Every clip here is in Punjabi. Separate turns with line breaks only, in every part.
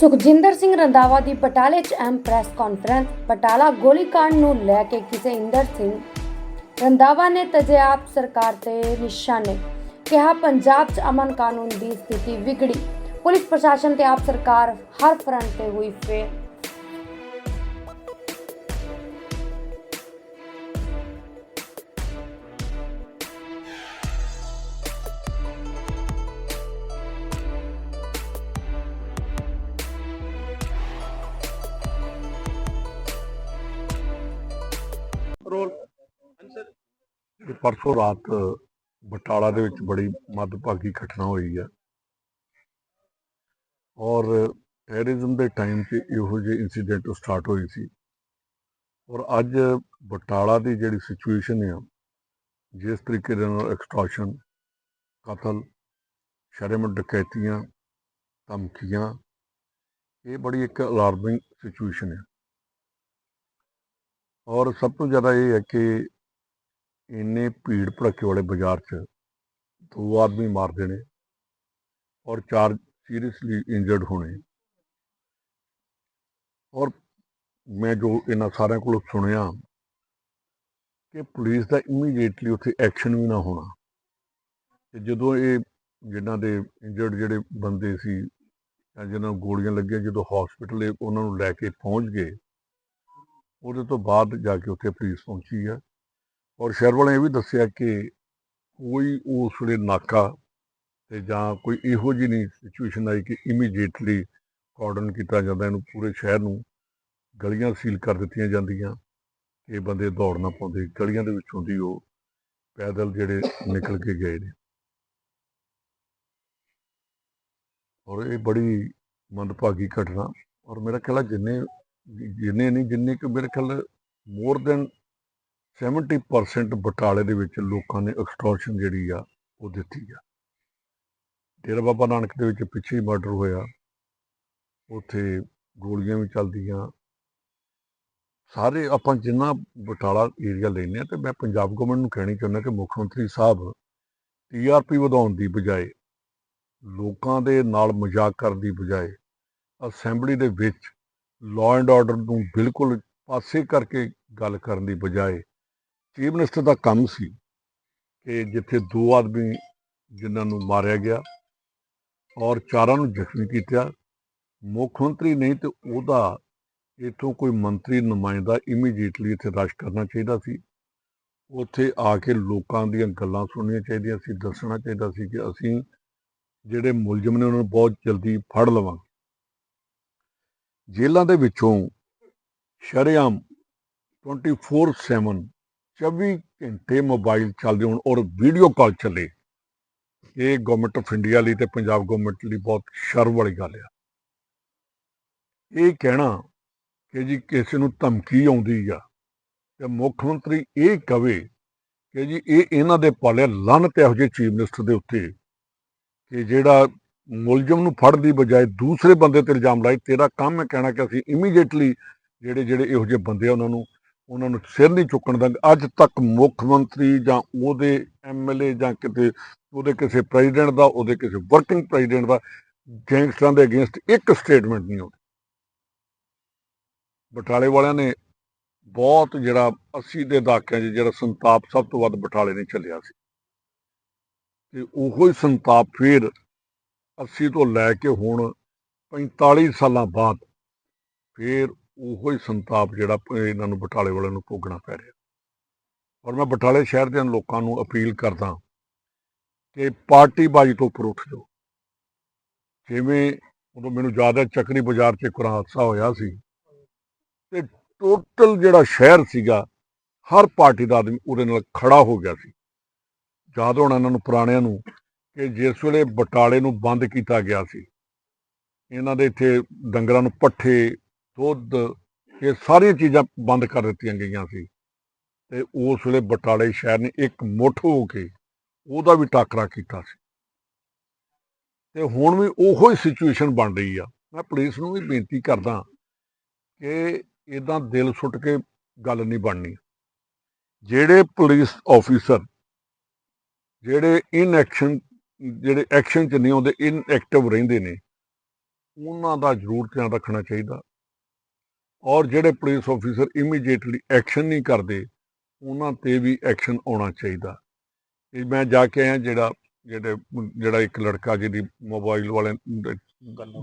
ਸੁਖਜਿੰਦਰ ਸਿੰਘ ਰੰਦਾਵਾ ਦੀ ਬਟਾਲੇ 'ਚ ਅਹਿਮ ਪ੍ਰੈਸ ਕਾਨਫਰੰਸ ਬਟਾਲਾ ਗੋਲੀकांड ਨੂੰ ਲੈ ਕੇ ਕਿਸੇ ਇੰਦਰ ਸਿੰਘ ਰੰਦਾਵਾ ਨੇ ਤਜਿਆਬ ਸਰਕਾਰ ਤੇ ਨਿਸ਼ਾਨੇ ਕਿਹਾ, ਪੰਜਾਬ 'ਚ ਅਮਨ ਕਾਨੂੰਨ ਦੀ ਸਥਿਤੀ ਵਿਗੜੀ। ਪੁਲਿਸ ਪ੍ਰਸ਼ਾਸਨ ਤੇ ਆਪ ਸਰਕਾਰ ਹਰ ਫਰੰਟ ਤੇ ਹੋਈ ਫੇਰ
ਇਹ ਪਰਸੋਂ ਰਾਤ ਬਟਾਲਾ ਦੇ ਵਿੱਚ ਬੜੀ ਮੱਦਭਾਗੀ ਘਟਨਾ ਹੋਈ ਹੈ। ਔਰ ਟੈਰਰਿਜ਼ਮ ਦੇ ਟਾਈਮ 'ਤੇ ਇਹੋ ਜਿਹੇ ਇਨਸੀਡੈਂਟ ਸਟਾਰਟ ਹੋਈ ਸੀ। ਔਰ ਅੱਜ ਬਟਾਲਾ ਦੀ ਜਿਹੜੀ ਸਿਚੁਏਸ਼ਨ ਆ, ਜਿਸ ਤਰੀਕੇ ਦੇ ਨਾਲ ਐਕਸਟ੍ਰੈਸ਼ਨ ਕਤਲ, ਸ਼ਰਮ, ਡਕੈਤੀਆਂ, ਧਮਕੀਆਂ, ਇਹ ਬੜੀ ਇੱਕ ਅਲਾਰਮਿੰਗ ਸਿਚੁਏਸ਼ਨ ਹੈ ਔਰ ਸਭ ਤੋਂ ਜ਼ਿਆਦਾ ਇਹ ਹੈ ਕਿ ਇੰਨੇ ਭੀੜ ਭੜੱਕੇ ਵਾਲੇ ਬਾਜ਼ਾਰ 'ਚ ਦੋ ਆਦਮੀ ਮਾਰ ਦੇਣੇ ਔਰ ਚਾਰ ਸੀਰੀਅਸਲੀ ਇੰਜਰਡ ਹੋਣੇ। ਔਰ ਮੈਂ ਜੋ ਇਹਨਾਂ ਸਾਰਿਆਂ ਕੋਲੋਂ ਸੁਣਿਆ ਕਿ ਪੁਲਿਸ ਦਾ ਇਮੀਡੀਏਟਲੀ ਉੱਥੇ ਐਕਸ਼ਨ ਵੀ ਨਾ ਹੋਣਾ। ਤੇ ਜਦੋਂ ਇਹ ਜਿਨ੍ਹਾਂ ਦੇ ਇੰਜਰਡ ਜਿਹੜੇ ਬੰਦੇ ਸੀ ਜਾਂ ਜਿਨ੍ਹਾਂ ਨੂੰ ਗੋਲੀਆਂ ਲੱਗੀਆਂ ਜਦੋਂ ਹਸਪੀਟਲ ਉਹਨਾਂ ਨੂੰ ਲੈ ਕੇ ਪਹੁੰਚ ਗਏ, ਉਹਦੇ ਤੋਂ ਬਾਅਦ ਜਾ ਕੇ ਉੱਥੇ ਪੁਲਿਸ ਪਹੁੰਚੀ ਹੈ ਔਰ ਸ਼ਹਿਰ ਵਾਲਿਆਂ ਇਹ ਵੀ ਦੱਸਿਆ ਕਿ ਕੋਈ ਉਸ ਵੇਲੇ ਨਾਕਾ ਤੇ ਜਾਂ ਕੋਈ ਇਹੋ ਜਿਹੀ ਨਹੀਂ ਸਿਚੁਏਸ਼ਨ ਆਈ ਕਿ ਇਮੀਡੀਏਟਲੀ ਕਾਰਡਨ ਕੀਤਾ ਜਾਂਦਾ, ਇਹਨੂੰ ਪੂਰੇ ਸ਼ਹਿਰ ਨੂੰ ਗਲੀਆਂ ਸੀਲ ਕਰ ਦਿੱਤੀਆਂ ਜਾਂਦੀਆਂ, ਕਿ ਬੰਦੇ ਦੌੜ ਨਾ ਪਾਉਂਦੇ, ਗਲੀਆਂ ਦੇ ਵਿੱਚੋਂ ਦੀ ਉਹ ਪੈਦਲ ਜਿਹੜੇ ਨਿਕਲ ਕੇ ਗਏ ਨੇ। ਔਰ ਇਹ ਬੜੀ ਮੰਦਭਾਗੀ ਘਟਨਾ, ਔਰ ਮੇਰਾ ਖਿਆਲ ਹੈ ਜਿੰਨੇ ਜਿੰਨੇ ਨਹੀਂ, ਜਿੰਨੇ ਕਿ ਮੇਰੇ ਖਿਆਲ ਮੋਰ ਦੈਨ 70% ਬਟਾਲੇ ਦੇ ਵਿੱਚ ਲੋਕਾਂ ਨੇ ਐਕਸਟ੍ਰੈਸ਼ਨ ਜਿਹੜੀ ਆ, ਉਹ ਦਿੱਤੀ ਆ। ਡੇਰਾ ਬਾਬਾ ਨਾਨਕ ਦੇ ਵਿੱਚ ਪਿੱਛੇ ਹੀ ਮਰਡਰ ਹੋਇਆ। ਉੱਥੇ ਗੋਲੀਆਂ ਵੀ ਚੱਲਦੀਆਂ। ਸਾਰੇ ਆਪਾਂ ਜਿੰਨਾ ਬਟਾਲਾ ਏਰੀਆ ਲੈਂਦੇ ਆ ਤੇ ਮੈਂ ਪੰਜਾਬ ਗਵਰਨਮੈਂਟ ਨੂੰ ਕਹਿਣੀ ਚਾਹੁੰਦਾ ਕਿ ਮੁੱਖ ਮੰਤਰੀ ਸਾਹਿਬ ਟੀਆਰਪੀ ਵਧਾਉਣ ਦੀ ਬਜਾਏ, ਲੋਕਾਂ ਦੇ ਨਾਲ ਮਜ਼ਾਕ ਕਰਨ ਦੀ ਬਜਾਏ ਅਸੈਂਬਲੀ ਦੇ ਵਿੱਚ ਲਾਅ ਐਂਡ ਆਰਡਰ ਨੂੰ ਬਿਲਕੁਲ ਪਾਸੇ ਕਰਕੇ ਗੱਲ ਕਰਨ ਦੀ ਬਜਾਏ ਚੀਫ ਮਿਨਿਸਟਰ ਦਾ ਕੰਮ ਸੀ ਕਿ ਜਿੱਥੇ ਦੋ ਆਦਮੀ ਜਿਨ੍ਹਾਂ ਨੂੰ ਮਾਰਿਆ ਗਿਆ ਔਰ ਚਾਰਾਂ ਨੂੰ ਜ਼ਖਮੀ ਕੀਤਾ। ਮੁੱਖ ਮੰਤਰੀ ਨਹੀਂ ਤੇ ਉਹਦਾ ਇਥੋਂ ਕੋਈ ਮੰਤਰੀ ਨੁਮਾਇੰਦਾ ਇਮੀਡੀਏਟਲੀ ਇੱਥੇ ਰਸ਼ ਕਰਨਾ ਚਾਹੀਦਾ ਸੀ। ਉੱਥੇ ਆ ਕੇ ਲੋਕਾਂ ਦੀਆਂ ਗੱਲਾਂ ਸੁਣਨੀਆਂ ਚਾਹੀਦੀਆਂ ਸੀ, ਦੱਸਣਾ ਚਾਹੀਦਾ ਸੀ ਕਿ ਅਸੀਂ ਜਿਹੜੇ ਮੁਲਜ਼ਮ ਨੇ ਉਹਨਾਂ ਨੂੰ ਬਹੁਤ ਜਲਦੀ ਫੜ ਲਵਾਂਗੇ। ਜੇਲ੍ਹਾਂ ਦੇ ਵਿੱਚੋਂ ਸ਼ਰੇਆਮ 24/7 24 ਘੰਟੇ ਮੋਬਾਈਲ ਚੱਲਦੇ ਹੋਣ ਔਰ ਵੀਡੀਓ ਕਾਲ ਚੱਲੇ। ਇਹ ਗਵਰਨਮੈਂਟ ਆਫ ਇੰਡੀਆ ਲਈ ਤੇ ਪੰਜਾਬ ਗਵਰਨਮੈਂਟ ਲਈ ਬਹੁਤ ਸ਼ਰਮ ਵਾਲੀ ਗੱਲ ਆ। ਇਹ ਕਹਿਣਾ ਕਿ ਜੀ ਕਿਸੇ ਨੂੰ ਧਮਕੀ ਆਉਂਦੀ ਆ ਤੇ ਮੁੱਖ ਮੰਤਰੀ ਇਹ ਕਵੇ ਕਿ ਜੀ ਇਹ ਇਹਨਾਂ ਦੇ ਪਾਲੇ ਲਾਨਤ ਇਹੋ ਜਿਹੇ ਚੀਫ ਮਿਨਿਸਟਰ ਦੇ ਉੱਤੇ ਕਿ ਜਿਹੜਾ ਮੁਲਜ਼ਮ ਨੂੰ ਫੜ ਦੀ ਬਜਾਏ ਦੂਸਰੇ ਬੰਦੇ ਤੇ ਇਲਜ਼ਾਮ ਲਾਏ, ਤੇਰਾ ਕੰਮ ਹੈ ਕਹਿਣਾ ਕਿ ਅਸੀਂ ਇਮੀਡੀਏਟਲੀ ਜਿਹੜੇ ਜਿਹੜੇ ਇਹੋ ਜਿਹੇ ਬੰਦੇ ਆ ਉਹਨਾਂ ਨੂੰ ਉਹਨਾਂ ਨੂੰ ਸਿਰ ਨਹੀਂ ਚੁੱਕਣ ਦਾਂਗੇ ਅੱਜ ਤੱਕ ਮੁੱਖ ਮੰਤਰੀ ਜਾਂ ਉਹਦੇ ਐਮਐਲਏ ਜਾਂ ਕਿਤੇ ਉਹਦੇ ਕਿਸੇ ਪ੍ਰੈਜ਼ੀਡੈਂਟ ਦਾ, ਉਹਦੇ ਕਿਸੇ ਵਰਕਿੰਗ ਪ੍ਰੈਜ਼ੀਡੈਂਟ ਦਾ ਗੈਂਗਸਟਰਾਂ ਦੇ ਅਗੇਂਸਟ ਇੱਕ ਸਟੇਟਮੈਂਟ ਨਹੀਂ ਆਉਂਦੀ ਬਟਾਲੇ ਵਾਲਿਆਂ ਨੇ ਬਹੁਤ ਜਿਹੜਾ 80 ਦੇ ਦਹਾਕਿਆਂ 'ਚ ਜਿਹੜਾ ਸੰਤਾਪ ਸਭ ਤੋਂ ਵੱਧ ਬਟਾਲੇ ਨੇ ਚੱਲਿਆ ਸੀ। ਤੇ ਉਹੋ ਹੀ ਸੰਤਾਪ ਫੇਰ 80 ਤੋਂ ਲੈ ਕੇ ਹੁਣ 45 ਸਾਲਾਂ ਬਾਅਦ ਫੇਰ ਉਹੋ ਹੀ ਸੰਤਾਪ ਜਿਹੜਾ ਇਹਨਾਂ ਨੂੰ ਬਟਾਲੇ ਵਾਲਿਆਂ ਨੂੰ ਭੋਗਣਾ ਪੈ ਰਿਹਾ। ਔਰ ਮੈਂ ਬਟਾਲੇ ਸ਼ਹਿਰ ਦੇ ਲੋਕਾਂ ਨੂੰ ਅਪੀਲ ਕਰਦਾ ਕਿ ਪਾਰਟੀ ਬਾਜੀ ਤੋਂ ਉੱਪਰ ਉੱਠ ਜਾਓ। ਜਿਵੇਂ ਉਦੋਂ ਮੈਨੂੰ ਯਾਦ ਹੈ ਚੱਕਰੀ ਬਾਜ਼ਾਰ 'ਚ ਇੱਕ ਹਾਦਸਾ ਹੋਇਆ ਸੀ ਤੇ ਟੋਟਲ ਜਿਹੜਾ ਸ਼ਹਿਰ ਸੀਗਾ, ਹਰ ਪਾਰਟੀ ਦਾ ਆਦਮੀ ਉਹਦੇ ਨਾਲ ਖੜਾ ਹੋ ਗਿਆ ਸੀ। ਯਾਦ ਹੋਣਾ ਇਹਨਾਂ ਨੂੰ ਪੁਰਾਣਿਆਂ ਨੂੰ ਕਿ ਜਿਸ ਵੇਲੇ ਬਟਾਲੇ ਨੂੰ ਬੰਦ ਕੀਤਾ ਗਿਆ ਸੀ, ਇਹਨਾਂ ਦੇ ਇੱਥੇ ਡੰਗਰਾਂ ਨੂੰ ਪੱਠੇ ਦੁੱਧ, ਇਹ ਸਾਰੀਆਂ ਚੀਜ਼ਾਂ ਬੰਦ ਕਰ ਦਿੱਤੀਆਂ ਗਈਆਂ ਸੀ। ਤੇ ਉਸ ਵੇਲੇ ਬਟਾਲੇ ਸ਼ਹਿਰ ਨੇ ਇੱਕ ਮੁੱਠ ਹੋ ਕੇ ਉਹਦਾ ਵੀ ਟਾਕਰਾ ਕੀਤਾ ਸੀ। ਤੇ ਹੁਣ ਵੀ ਉਹੋ ਹੀ ਸਿਚੁਏਸ਼ਨ ਬਣ ਰਹੀ ਆ। ਮੈਂ ਪੁਲਿਸ ਨੂੰ ਵੀ ਬੇਨਤੀ ਕਰਦਾ ਕਿ ਇਦਾਂ ਦਿਲ ਸੁੱਟ ਕੇ ਗੱਲ ਨਹੀਂ ਬਣਨੀ। ਜਿਹੜੇ ਪੁਲਿਸ ਆਫੀਸਰ ਜਿਹੜੇ ਇਨ ਐਕਸ਼ਨ ਜਿਹੜੇ ਐਕਸ਼ਨ 'ਚ ਨਹੀਂ ਆਉਂਦੇ ਇਨ ਐਕਟਿਵ ਰਹਿੰਦੇ ਨੇ, ਉਹਨਾਂ ਦਾ ਜ਼ਰੂਰ ਧਿਆਨ ਰੱਖਣਾ ਚਾਹੀਦਾ। ਔਰ ਜਿਹੜੇ ਪੁਲਿਸ ਆਫੀਸਰ ਇਮੀਡੀਏਟਲੀ ਐਕਸ਼ਨ ਨਹੀਂ ਕਰਦੇ, ਉਹਨਾਂ ਤੇ ਵੀ ਐਕਸ਼ਨ ਆਉਣਾ ਚਾਹੀਦਾ। ਇਹ ਮੈਂ ਜਾ ਕੇ ਆਇਆ ਜਿਹੜਾ, ਜਿਹੜੇ, ਜਿਹੜਾ ਇੱਕ ਲੜਕਾ ਜਿਹਦੀ ਮੋਬਾਈਲ ਵਾਲੇ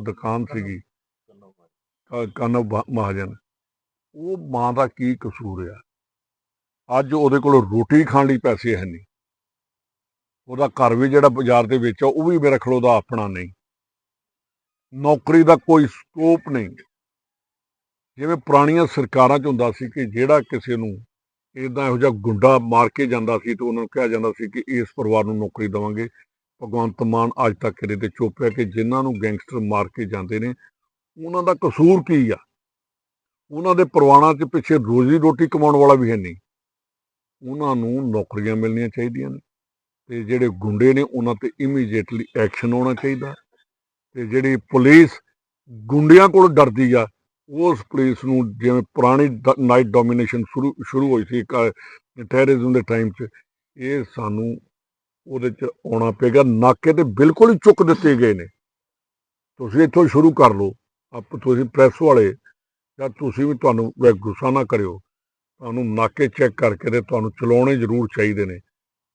ਦੁਕਾਨ ਸੀਗੀ ਕਨਵ ਮਹਾਜਨ। ਉਹ ਮਾਂ ਦਾ ਕੀ ਕਸੂਰ ਆ? ਅੱਜ ਉਹਦੇ ਕੋਲ ਰੋਟੀ ਖਾਣ ਲਈ ਪੈਸੇ ਹੈ ਨਹੀਂ। ਉਹਦਾ ਘਰ ਵੀ ਜਿਹੜਾ ਬਾਜ਼ਾਰ ਦੇ ਵਿੱਚ ਆ, ਉਹ ਵੀ ਮੇਰਾ ਖਲੋ ਦਾ ਆਪਣਾ ਨਹੀਂ। ਨੌਕਰੀ ਦਾ ਕੋਈ ਸਕੋਪ ਨਹੀਂ। ਜਿਵੇਂ ਪੁਰਾਣੀਆਂ ਸਰਕਾਰਾਂ 'ਚ ਹੁੰਦਾ ਸੀ ਕਿ ਜਿਹੜਾ ਕਿਸੇ ਨੂੰ ਇਦਾਂ ਇਹੋ ਜਿਹਾ ਗੁੰਡਾ ਮਾਰ ਕੇ ਜਾਂਦਾ ਸੀ ਤੇ ਉਹਨਾਂ ਨੂੰ ਕਿਹਾ ਜਾਂਦਾ ਸੀ ਕਿ ਇਸ ਪਰਿਵਾਰ ਨੂੰ ਨੌਕਰੀ ਦੇਵਾਂਗੇ। ਭਗਵੰਤ ਮਾਨ ਅੱਜ ਤੱਕ ਇਹਦੇ ਤੇ ਚੁੱਪ ਹੈ ਕਿ ਜਿਨ੍ਹਾਂ ਨੂੰ ਗੈਂਗਸਟਰ ਮਾਰ ਕੇ ਜਾਂਦੇ ਨੇ, ਉਹਨਾਂ ਦਾ ਕਸੂਰ ਕੀ ਆ? ਉਹਨਾਂ ਦੇ ਪਰਿਵਾਰਾਂ 'ਚ ਪਿੱਛੇ ਰੋਜ਼ੀ ਰੋਟੀ ਕਮਾਉਣ ਵਾਲਾ ਵੀ ਹੈ ਨਹੀਂ। ਉਹਨਾਂ ਨੂੰ ਨੌਕਰੀਆਂ ਮਿਲਣੀਆਂ ਚਾਹੀਦੀਆਂ ਨੇ ਤੇ ਜਿਹੜੇ ਗੁੰਡੇ ਨੇ ਉਹਨਾਂ ਤੇ ਇਮੀਡੀਏਟਲੀ ਐਕਸ਼ਨ ਹੋਣਾ ਚਾਹੀਦਾ। ਤੇ ਜਿਹੜੀ ਪੁਲਿਸ ਗੁੰਡਿਆਂ ਕੋਲ ਡਰਦੀ ਆ ਉਸ ਪੁਲਿਸ ਨੂੰ ਜਿਵੇਂ ਪੁਰਾਣੀ ਨਾਈਟ ਡੋਮੀਨੇਸ਼ਨ ਸ਼ੁਰੂ ਸ਼ੁਰੂ ਹੋਈ ਸੀ ਟੈਰਰਿਜ਼ਮ ਦੇ ਟਾਈਮ 'ਚ, ਇਹ ਸਾਨੂੰ ਉਹਦੇ 'ਚ ਆਉਣਾ ਪਏਗਾ। ਨਾਕੇ ਤੇ ਬਿਲਕੁਲ ਹੀ ਚੁੱਕ ਦਿੱਤੇ ਗਏ ਨੇ। ਤੁਸੀਂ ਇੱਥੋਂ ਸ਼ੁਰੂ ਕਰ ਲਓ। ਆਪ, ਤੁਸੀਂ ਪ੍ਰੈਸ ਵਾਲੇ, ਜਾਂ ਤੁਸੀਂ ਵੀ ਤੁਹਾਨੂੰ ਗੁੱਸਾ ਨਾ ਕਰਿਓ। ਤੁਹਾਨੂੰ ਨਾਕੇ ਚੈੱਕ ਕਰਕੇ ਤੇ ਤੁਹਾਨੂੰ ਚਲਾਉਣੇ ਜ਼ਰੂਰ ਚਾਹੀਦੇ ਨੇ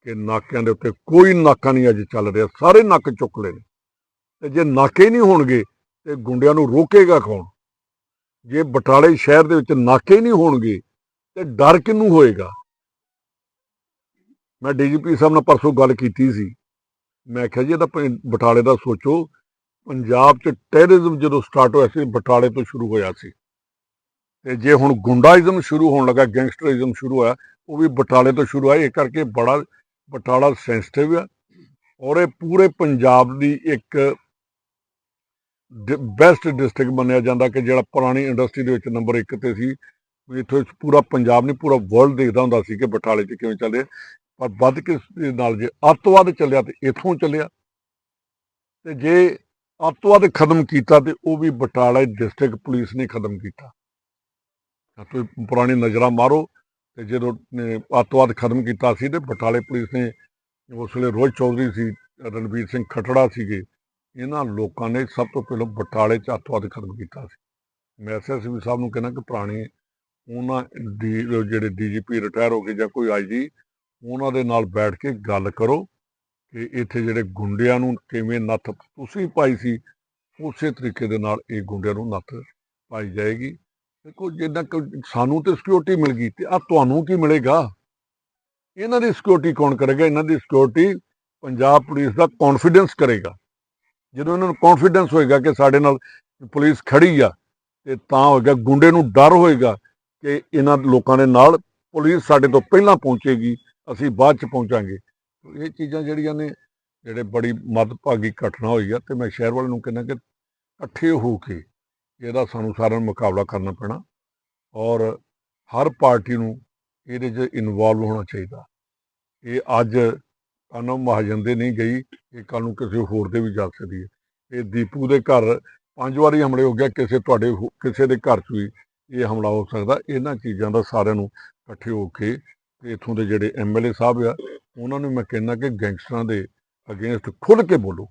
ਕਿ ਨਾਕਿਆਂ ਦੇ ਉੱਤੇ ਕੋਈ ਨਾਕਾ ਨਹੀਂ ਅੱਜ ਚੱਲ ਰਿਹਾ। ਸਾਰੇ ਨੱਕ ਚੁੱਕ ਲਏ ਨੇ। ਤੇ ਜੇ ਨਾਕੇ ਨਹੀਂ ਹੋਣਗੇ, ਤੇ ਗੁੰਡਿਆਂ ਨੂੰ ਰੋਕੇਗਾ ਕੌਣ? ਜੇ ਬਟਾਲੇ ਸ਼ਹਿਰ ਦੇ ਵਿੱਚ ਨਾਕੇ ਨਹੀਂ ਹੋਣਗੇ ਤੇ ਡਰ ਕਿਹਨੂੰ ਹੋਏਗਾ? ਮੈਂ ਡੀਜੀਪੀ ਸਾਹਿਬ ਨਾਲ ਪਰਸੋਂ ਗੱਲ ਕੀਤੀ ਸੀ। ਮੈਂ ਕਿਹਾ ਜੀ ਇਹਦਾ ਪ- ਬਟਾਲੇ ਦਾ ਸੋਚੋ। ਪੰਜਾਬ 'ਚ ਟੈਰਰਿਜ਼ਮ ਜਦੋਂ ਸਟਾਰਟ ਹੋਇਆ ਸੀ, ਬਟਾਲੇ ਤੋਂ ਸ਼ੁਰੂ ਹੋਇਆ ਸੀ। ਤੇ ਜੇ ਹੁਣ ਗੁੰਡਾਇਜ਼ਮ ਸ਼ੁਰੂ ਹੋਣ ਲੱਗਾ ਗੈਂਗਸਟਰਿਜ਼ਮ ਸ਼ੁਰੂ ਹੋਇਆ, ਉਹ ਵੀ ਬਟਾਲੇ ਤੋਂ ਸ਼ੁਰੂ ਹੋਇਆ। ਇਹ ਕਰਕੇ ਬੜਾ ਬਟਾਲਾ ਸੈਂਸਿਟਿਵ ਆ। ਔਰ ਇਹ ਪੂਰੇ ਪੰਜਾਬ ਦੀ ਇੱਕ ਬੈਸਟ ਡਿਸਟ੍ਰਿਕਟ ਮੰਨਿਆ ਜਾਂਦਾ ਕਿ ਜਿਹੜਾ ਪੁਰਾਣੀ ਇੰਡਸਟਰੀ ਦੇ ਵਿੱਚ ਨੰਬਰ 1 ਤੇ ਸੀ। ਵੀ ਇੱਥੋਂ ਪੂਰਾ ਪੰਜਾਬ ਨਹੀਂ, ਪੂਰਾ ਵਰਲਡ ਦੇਖਦਾ ਹੁੰਦਾ ਸੀ ਕਿ ਬਟਾਲੇ 'ਚ ਕਿਵੇਂ ਚੱਲੇ ਪਰ ਵੱਧ ਕੇ ਨਾਲ ਜੇ ਅੱਤਵਾਦ ਚੱਲਿਆ ਤੇ ਇੱਥੋਂ ਚੱਲਿਆ। ਤੇ ਜੇ ਅੱਤਵਾਦ ਖਤਮ ਕੀਤਾ ਤੇ ਉਹ ਵੀ ਬਟਾਲੇ ਡਿਸਟ੍ਰਿਕਟ ਪੁਲਿਸ ਨੇ ਖਤਮ ਕੀਤਾ। ਤਾਂ ਤੁਸੀਂ ਪੁਰਾਣੀ ਨਜ਼ਰਾਂ ਮਾਰੋ ਤੇ ਜਦੋਂ ਅੱਤਵਾਦ ਖਤਮ ਕੀਤਾ ਸੀ ਤੇ ਬਟਾਲੇ ਪੁਲਿਸ ਨੇ ਉਸ ਵੇਲੇ ਰੋਹਿਤ ਚੌਧਰੀ ਸੀ, ਰਣਵੀਰ ਸਿੰਘ ਖਟੜਾ ਸੀਗੇ। ਇਹਨਾਂ ਲੋਕਾਂ ਨੇ ਸਭ ਤੋਂ ਪਹਿਲਾਂ ਬਟਾਲੇ ਚ ਅੱਤਵਾਦ ਖਤਮ ਕੀਤਾ ਸੀ। ਮੈਂ ਐਸਐਸਪੀ ਸਾਹਿਬ ਨੂੰ ਕਹਿੰਦਾ ਕਿ ਪੁਰਾਣੇ ਉਹਨਾਂ ਦੀ, ਜਿਹੜੇ ਡੀਜੀਪੀ ਰਿਟਾਇਰ ਹੋ ਗਏ ਜਾਂ ਕੋਈ ਆਈਜੀ ਉਹਨਾਂ ਦੇ ਨਾਲ ਬੈਠ ਕੇ ਗੱਲ ਕਰੋ ਕਿ ਇੱਥੇ ਜਿਹੜੇ ਗੁੰਡਿਆਂ ਨੂੰ ਕਿਵੇਂ ਨੱਥ, ਤੁਸੀਂ ਪਾਈ ਸੀ, ਉਸੇ ਤਰੀਕੇ ਦੇ ਨਾਲ ਇਹ ਗੁੰਡਿਆਂ ਨੂੰ ਨੱਥ ਪਾਈ ਜਾਏਗੀ। ਦੇਖੋ ਜਿੱਦਾਂ ਕਿ ਸਾਨੂੰ ਤੇ ਸਿਕਿਉਰਿਟੀ ਮਿਲ ਗਈ ਤੇ ਆ ਤੁਹਾਨੂੰ ਕੀ ਮਿਲੇਗਾ? ਇਹਨਾਂ ਦੀ ਸਿਕਿਉਰਿਟੀ ਕੌਣ ਕਰੇਗਾ? ਇਹਨਾਂ ਦੀ ਸਿਕਿਉਰਿਟੀ ਪੰਜਾਬ ਪੁਲਿਸ ਦਾ ਕੌਨਫੀਡੈਂਸ ਕਰੇਗਾ। ਜਦੋਂ ਇਹਨਾਂ ਨੂੰ ਕੌਨਫੀਡੈਂਸ ਹੋਏਗਾ ਕਿ ਸਾਡੇ ਨਾਲ ਪੁਲਿਸ ਖੜੀ ਆ, ਤੇ ਤਾਂ ਹੋਏਗਾ, ਗੁੰਡੇ ਨੂੰ ਡਰ ਹੋਏਗਾ ਕਿ ਇਹਨਾਂ ਲੋਕਾਂ ਦੇ ਨਾਲ ਪੁਲਿਸ ਸਾਡੇ ਤੋਂ ਪਹਿਲਾਂ ਪਹੁੰਚੇਗੀ, ਅਸੀਂ ਬਾਅਦ ਚ ਪਹੁੰਚਾਂਗੇ। ਇਹ ਚੀਜ਼ਾਂ ਜਿਹੜੀਆਂ ਨੇ, ਜਿਹੜੇ ਬੜੀ ਮੱਦਭਾਗੀ ਘਟਨਾ ਹੋਈ ਆ, ਤੇ ਮੈਂ ਸ਼ਹਿਰ ਵਾਲਿਆਂ ਨੂੰ ਕਹਿੰਦਾ ਕਿ ਇਕੱਠੇ ਹੋ ਕੇ ਇਹਦਾ ਸਾਨੂੰ ਸਾਰਿਆਂ ਨੂੰ ਮੁਕਾਬਲਾ ਕਰਨਾ ਪੈਣਾ ਔਰ ਹਰ ਪਾਰਟੀ ਨੂੰ ਇਹਦੇ 'ਚ ਇਨਵੋਲਵ ਹੋਣਾ ਚਾਹੀਦਾ। ਇਹ ਅੱਜ ਅਨਮ ਮਹਾਜਨ ਦੇ ਨਹੀਂ ਗਈ, ਇਹ ਕੱਲ ਨੂੰ ਕਿਸੇ ਹੋਰ ਦੇ ਵੀ ਜਾ ਸਕਦੀ ਹੈ। ਇਹ ਦੀਪੂ ਦੇ ਘਰ ਪੰਜ ਵਾਰੀ ਹਮਲੇ ਹੋ ਗਿਆ, ਕਿਸੇ ਤੁਹਾਡੇ ਹੋ- ਕਿਸੇ ਦੇ ਘਰ 'ਚ ਵੀ ਇਹ ਹਮਲਾ ਹੋ ਸਕਦਾ। ਇਹਨਾਂ ਚੀਜ਼ਾਂ ਦਾ ਸਾਰਿਆਂ ਨੂੰ ਇਕੱਠੇ ਹੋ ਕੇ ਤੇ ਇੱਥੋਂ ਦੇ ਜਿਹੜੇ ਐਮਐਲਏ ਸਾਹਿਬ ਆ, ਉਹਨਾਂ ਨੂੰ ਮੈਂ ਕਹਿੰਦਾ ਕਿ ਗੈਂਗਸਟਰਾਂ ਦੇ ਅਗੇਂਸਟ ਖੁੱਲ ਕੇ ਬੋਲੋ।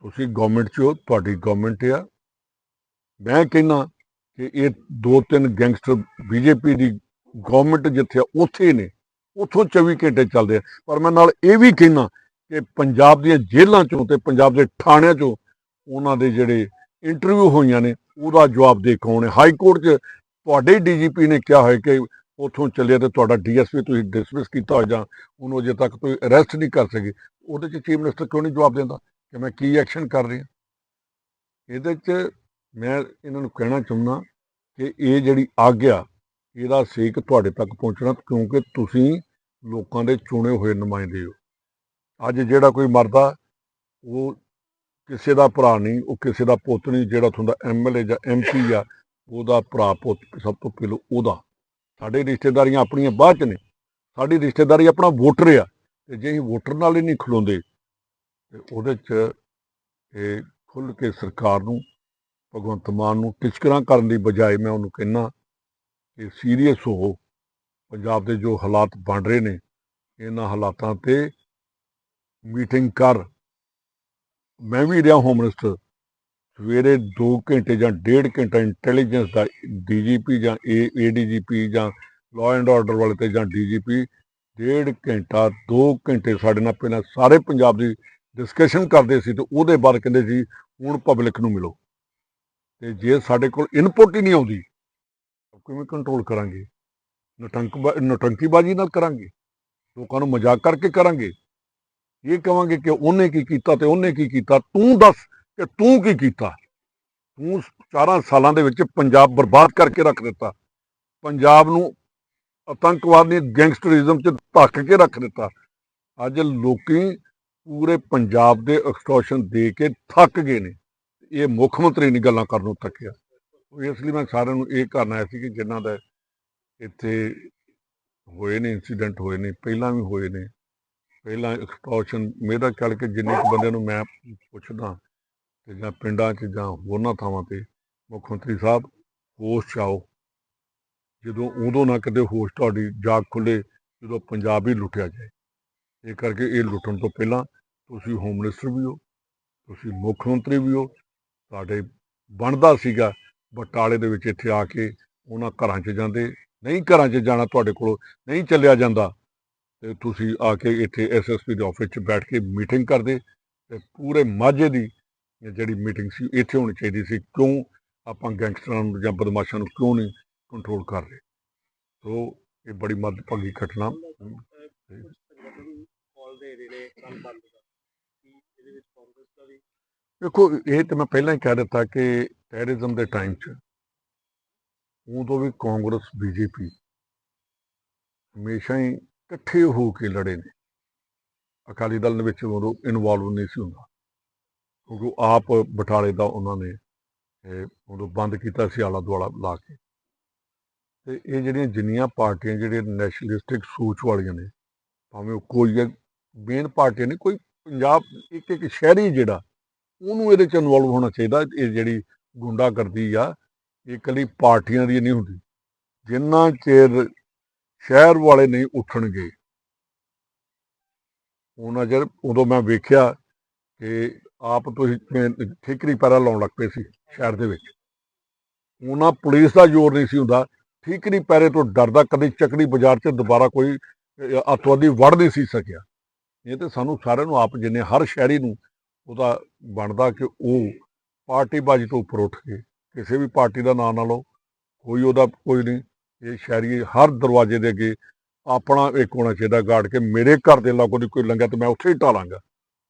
ਤੁਸੀਂ ਗਵਰਨਮੈਂਟ 'ਚ ਹੋ, ਤੁਹਾਡੀ ਗਵਰਨਮੈਂਟ ਆ। ਮੈਂ ਕਹਿੰਦਾ ਕਿ ਇਹ ਦੋ ਤਿੰਨ ਗੈਂਗਸਟਰ, ਬੀਜੇਪੀ ਦੀ ਗਵਰਨਮੈਂਟ ਜਿੱਥੇ ਆ, ਉੱਥੇ ਨੇ। ਉੱਥੋਂ 24 ਘੰਟੇ ਚੱਲਦੇ ਆ। ਪਰ ਮੈਂ ਨਾਲ ਇਹ ਵੀ ਕਹਿਣਾ ਕਿ ਪੰਜਾਬ ਦੀਆਂ ਜੇਲ੍ਹਾਂ ਚੋਂ ਤੇ ਪੰਜਾਬ ਦੇ ਥਾਣਿਆਂ ਚੋਂ ਉਹਨਾਂ ਦੇ ਜਿਹੜੇ ਇੰਟਰਵਿਊ ਹੋਈਆਂ ਨੇ, ਉਹਦਾ ਜਵਾਬ ਦੇ ਕੌਣ ਹੈ ਹਾਈ ਕੋਰਟ 'ਚ ਤੁਹਾਡੇ ਡੀਜੀਪੀ ਨੇ ਕਿਹਾ ਹੋਇਆ ਕਿ ਉੱਥੋਂ ਚੱਲਿਆ ਤੇ ਤੁਹਾਡਾ ਡੀਐਸਪੀ ਤੁਸੀਂ ਡਿਸਮਿਸ ਕੀਤਾ ਹੋਇਆ ਜਾਂ ਉਹਨੂੰ ਅਜੇ ਤੱਕ ਤੁਸੀਂ ਅਰੈਸਟ ਨਹੀਂ ਕਰ ਸਕੇ। ਉਹਦੇ 'ਚ ਚੀਫ ਮਿਨਿਸਟਰ ਕਿਉਂ ਨਹੀਂ ਜਵਾਬ ਦਿੰਦਾ ਕਿ ਮੈਂ ਕੀ ਐਕਸ਼ਨ ਕਰ ਰਿਹਾ? ਇਹਦੇ 'ਚ ਮੈਂ ਇਹਨਾਂ ਨੂੰ ਕਹਿਣਾ ਚਾਹੁੰਦਾ ਕਿ ਇਹ ਜਿਹੜੀ ਆਗਿਆ, ਇਹਦਾ ਸੇਕ ਤੁਹਾਡੇ ਤੱਕ ਪਹੁੰਚਣਾ ਕਿਉਂਕਿ ਤੁਸੀਂ ਲੋਕਾਂ ਦੇ ਚੁਣੇ ਹੋਏ ਨੁਮਾਇੰਦੇ ਹੋ। ਅੱਜ ਜਿਹੜਾ ਕੋਈ ਮਰਦਾ, ਉਹ ਕਿਸੇ ਦਾ ਭਰਾ ਨਹੀਂ, ਉਹ ਕਿਸੇ ਦਾ ਪੁੱਤ ਨਹੀਂ, ਜਿਹੜਾ ਉੱਥੋਂ ਦਾ ਐਮਐਲਏ ਜਾਂ ਐਮਪੀ ਆ, ਉਹਦਾ ਭਰਾ ਪੁੱਤ ਸਭ ਤੋਂ ਪਹਿਲਾਂ ਉਹਦਾ। ਸਾਡੇ ਰਿਸ਼ਤੇਦਾਰੀਆਂ ਆਪਣੀਆਂ ਬਾਅਦ ਚ ਨੇ। ਸਾਡੀ ਰਿਸ਼ਤੇਦਾਰੀ ਆਪਣਾ ਵੋਟਰ ਆ, ਤੇ ਜੇ ਅਸੀਂ ਵੋਟਰ ਨਾਲ ਹੀ ਨਹੀਂ ਖਲੋਂਦੇ, ਤੇ ਉਹਦੇ ਚ ਇਹ ਖੁੱਲ ਕੇ ਸਰਕਾਰ ਨੂੰ, ਭਗਵੰਤ ਮਾਨ ਨੂੰ ਟਿਚਕਰਾਂ ਕਰਨ ਦੀ ਬਜਾਏ ਮੈਂ ਉਹਨੂੰ ਕਹਿੰਨਾ ਕਿ ਸੀਰੀਅਸ ਹੋ। ਪੰਜਾਬ ਦੇ ਜੋ ਹਾਲਾਤ ਬਣ ਰਹੇ ਨੇ, ਇਹਨਾਂ ਹਾਲਾਤਾਂ ਤੇ ਮੀਟਿੰਗ ਕਰ ਮੈਂ ਵੀ ਰਿਹਾ ਹੋਮ ਮਿਨਿਸਟਰ ਸਵੇਰੇ 2 ਘੰਟੇ ਜਾਂ 1.5 ਘੰਟਾ ਇੰਟੈਲੀਜੈਂਸ ਦਾ ਡੀਜੀਪੀ ਜਾਂ ਏਡੀਜੀਪੀ ਜਾਂ ਲਾਅ ਐਂਡ ਆਰਡਰ ਵਾਲੇ ਤੇ ਜਾਂ ਡੀਜੀਪੀ ਡੇਢ ਘੰਟਾ 2 ਘੰਟੇ ਸਾਡੇ ਨਾਲ ਪਹਿਲਾਂ ਸਾਰੇ ਪੰਜਾਬ ਦੀ ਡਿਸਕਸ਼ਨ ਕਰਦੇ ਸੀ ਤੇ ਉਹਦੇ ਬਾਅਦ ਕਹਿੰਦੇ ਸੀ, ਹੁਣ ਪਬਲਿਕ ਨੂੰ ਮਿਲੋ। ਤੇ ਜੇ ਸਾਡੇ ਕੋਲ ਇਨਪੁਟ ਹੀ ਨਹੀਂ ਆਉਂਦੀ, ਕਿਵੇਂ ਕੰਟਰੋਲ ਕਰਾਂਗੇ? ਨਟੰਕ ਨਟੰਕੀਬਾਜ਼ੀ ਨਾਲ ਕਰਾਂਗੇ। ਲੋਕਾਂ ਨੂੰ ਮਜ਼ਾਕ ਕਰਕੇ ਕਰਾਂਗੇ। ਇਹ ਕਵਾਂਗੇ ਕਿ ਉਹਨੇ ਕੀ ਕੀਤਾ ਤੇ ਉਹਨੇ ਕੀ ਕੀਤਾ। ਤੂੰ ਦੱਸ ਕਿ ਤੂੰ ਕੀ ਕੀਤਾ। ਤੂੰ 4 ਸਾਲਾਂ ਦੇ ਵਿੱਚ ਪੰਜਾਬ ਬਰਬਾਦ ਕਰਕੇ ਰੱਖ ਦਿੱਤਾ। ਪੰਜਾਬ ਨੂੰ ਆਤੰਕਵਾਦ ਨੇ ਗੈਂਗਸਟਰਿਜ਼ਮ 'ਚ ਧੱਕ ਕੇ ਰੱਖ ਦਿੱਤਾ। ਅੱਜ ਲੋਕੀ ਪੂਰੇ ਪੰਜਾਬ ਦੇ ਐਕਸਟੋਰਸ਼ਨ ਦੇ ਕੇ ਥੱਕ ਗਏ ਨੇ। ਇਹ ਮੁੱਖ ਮੰਤਰੀ ਨੇ ਗੱਲਾਂ ਕਰਨ ਨੂੰ ਥੱਕਿਆ। ਇਸ ਲਈ ਮੈਂ ਸਾਰਿਆਂ ਨੂੰ ਇਹ ਕਰਨਾ ਆਇਆ ਸੀ ਕਿ ਜਿਨ੍ਹਾਂ ਦਾ ਇੱਥੇ ਹੋਏ ਨੇ ਇਨਸੀਡੈਂਟ ਹੋਏ ਨੇ, ਪਹਿਲਾਂ ਵੀ ਹੋਏ ਨੇ। ਪਹਿਲਾਂ ਐਕਸਟੋਰਸ਼ਨ ਮੇਰਾ ਚੱਲ ਕੇ ਜਿੰਨੇ ਕੁ ਬੰਦਿਆਂ ਨੂੰ ਮੈਂ ਪੁੱਛਦਾ ਤੇ ਜਾਂ ਪਿੰਡਾਂ 'ਚ ਜਾਂ ਹੋਰਨਾਂ ਥਾਵਾਂ ਤੇ, ਮੁੱਖ ਮੰਤਰੀ ਸਾਹਿਬ, ਹੋਸ਼ 'ਚ ਆਓ। ਜਦੋਂ, ਉਦੋਂ ਨਾ ਕਦੇ ਹੋਸ਼ ਤੁਹਾਡੀ ਜਾਗ ਖੁੱਲੇ, ਜਦੋਂ ਪੰਜਾਬ ਹੀ ਲੁੱਟਿਆ ਜਾਏ। ਇਹ ਕਰਕੇ ਇਹ ਲੁੱਟਣ ਤੋਂ ਪਹਿਲਾਂ ਤੁਸੀਂ ਹੋਮ ਮਿਨਿਸਟਰ ਵੀ ਹੋ, ਤੁਸੀਂ ਮੁੱਖ ਮੰਤਰੀ ਵੀ ਹੋ, ਤੁਹਾਡੇ ਬਣਦਾ ਸੀਗਾ ਬਟਾਲੇ ਦੇ ਵਿੱਚ ਇੱਥੇ ਆ ਕੇ ਉਹਨਾਂ ਘਰਾਂ 'ਚ ਜਾਂਦੇ ਨਹੀਂ ਘਰਾਂ 'ਚ ਜਾਣਾ ਤੁਹਾਡੇ ਕੋਲ ਨਹੀਂ ਚੱਲਿਆ ਜਾਂਦਾ। ਤੇ ਤੁਸੀਂ ਆ ਕੇ ਇੱਥੇ ਐਸਐਸਪੀ ਦੇ ਆਫਿਸ 'ਚ ਬੈਠ ਕੇ ਮੀਟਿੰਗ ਕਰਦੇ ਤੇ ਪੂਰੇ ਮਾਝੇ ਦੀ ਜਿਹੜੀ ਮੀਟਿੰਗ ਸੀ ਇੱਥੇ ਹੋਣੀ ਚਾਹੀਦੀ ਸੀ। ਕਿਉਂ ਆਪਾਂ ਗੈਂਗਸਟਰਾਂ ਨੂੰ ਜਾਂ ਬਦਮਾਸ਼ਾਂ ਨੂੰ ਕਿਉਂ ਨਹੀਂ ਕੰਟਰੋਲ ਕਰ ਰਹੇ? ਸੋ ਇਹ ਬੜੀ ਮੱਦਭਾਗੀ ਘਟਨਾ।
ਕਾਲ ਦੇ ਰਹੇ ਨੇ ਕੰਮ ਬੰਦ ਦਾ ਕੀ ਇਹਦੇ ਵਿੱਚ ਕਾਂਗਰਸ ਦਾ ਵੀ
ਵੇਖੋ ਇਹ ਤਾਂ ਮੈਂ ਪਹਿਲਾਂ ਹੀ ਕਹਿ ਦਿੱਤਾ ਕਿ ਟੈਰਰਿਜ਼ਮ ਦੇ ਟਾਈਮ 'ਚ ਉਹ ਤੋਂ ਵੀ ਕਾਂਗਰਸ, ਬੀਜੇਪੀ ਹਮੇਸ਼ਾ ਹੀ ਇਕੱਠੇ ਹੋ ਕੇ ਲੜੇ ਨੇ। ਅਕਾਲੀ ਦਲ ਦੇ ਵਿੱਚ ਉਦੋਂ ਇਨਵੋਲਵ ਨਹੀਂ ਸੀ ਹੁੰਦਾ। ਕਿਉਂਕਿ ਉਹ ਆਪ ਬਟਾਲੇ ਦਾ ਉਹਨਾਂ ਨੇ ਉਦੋਂ ਬੰਦ ਕੀਤਾ ਸੀ ਆਲਾ ਦੁਆਲਾ ਲਾ ਕੇ। ਤੇ ਇਹ ਜਿਹੜੀਆਂ ਜਿੰਨੀਆਂ ਪਾਰਟੀਆਂ, ਜਿਹੜੀਆਂ ਨੈਸ਼ਨਲਿਸਟਿਕ ਸੋਚ ਵਾਲੀਆਂ ਨੇ, ਭਾਵੇਂ ਉਹ ਕੋਈ ਮੇਨ ਪਾਰਟੀ ਨਹੀਂ, ਕੋਈ ਪੰਜਾਬ ਇੱਕ ਇੱਕ ਸ਼ਹਿਰੀ ਜਿਹੜਾ, ਉਹਨੂੰ ਇਹਦੇ ਚ ਇਨਵੋਲਵ ਹੋਣਾ ਚਾਹੀਦਾ। ਇਹ ਜਿਹੜੀ ਗੁੰਡਾਗਰਦੀ ਆ ਇਹ ਇਕੱਲੀ ਪਾਰਟੀਆਂ ਦੀ ਨਹੀਂ ਹੁੰਦੀ। ਜਿੰਨਾ ਚਿਰ ਸ਼ਹਿਰ ਵਾਲੇ ਨਹੀਂ ਉੱਠਣਗੇ ਉਹਨਾਂ ਚਿਰ ਉਦੋਂ ਮੈਂ ਵੇਖਿਆ ਕਿ ਆਪ ਤੁਸੀਂ ਕਿਵੇਂ ਠਿਕਰੀ ਪੈਰਾ ਲਾਉਣ ਲੱਗ ਪਏ ਸੀ ਸ਼ਹਿਰ ਦੇ ਵਿੱਚ। ਉਹਨਾਂ ਪੁਲਿਸ ਦਾ ਜ਼ੋਰ ਨਹੀਂ ਸੀ ਹੁੰਦਾ। ਠੀਕਰੀ ਪੈਰੇ ਤੋਂ ਡਰਦਾ ਕਦੇ ਚੱਕੜੀ ਬਾਜ਼ਾਰ 'ਚ ਦੁਬਾਰਾ ਕੋਈ ਅਹ, ਅੱਤਵਾਦੀ ਵੜ ਨਹੀਂ ਸੀ ਸਕਿਆ। ਇਹ ਤੇ ਸਾਨੂੰ ਸਾਰਿਆਂ ਨੂੰ ਆਪ ਜਿੰਨੇ ਹਰ ਸ਼ਹਿਰੀ ਨੂੰ ਉਹਦਾ ਬਣਦਾ ਕਿ ਉਹ ਪਾਰਟੀਬਾਜ਼ੀ ਤੋਂ ਉੱਪਰ ਉੱਠ ਕੇ ਕਿਸੇ ਵੀ ਪਾਰਟੀ ਦਾ ਨਾਂ ਨਾ ਲਓ, ਕੋਈ ਉਹਦਾ ਕੋਈ ਨਹੀਂ, ਇਹ ਸ਼ਹਿਰੀ ਹਰ ਦਰਵਾਜ਼ੇ ਦੇ ਅੱਗੇ ਆਪਣਾ ਇੱਕ ਹੋਣਾ ਚਾਹੀਦਾ ਗਾੜ ਕੇ ਮੇਰੇ ਘਰ ਦੇ ਲਾਗੋਂ ਦੀ ਕੋਈ ਲੰਘਿਆ ਤੇ ਮੈਂ ਉੱਥੇ ਹੀ ਢਾਲਾਂਗਾ